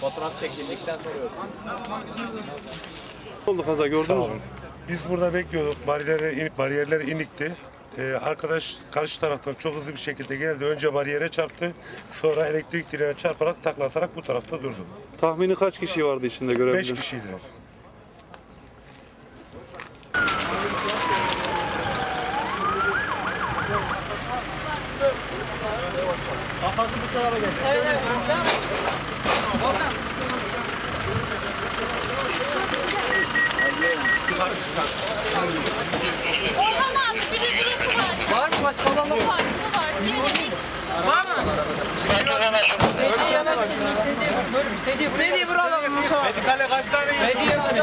Fotoğraf çekildikten sonra oldu kaza gördünüz mü? Biz burada bekliyorduk. Bariyerler, in, bariyerler inikti. Ee, arkadaş karşı taraftan çok hızlı bir şekilde geldi. Önce bariyere çarptı. Sonra elektrik direğine çarparak takla atarak bu tarafta durdu. Tahmini kaç kişi vardı içinde Beş görebildim? kişiydiler. Orhan abi bir de burası var. Var mı başka olan Bu var, bu var. Yine Sedi buralalım Musa. Medikale kaç tane Sedi bir tane.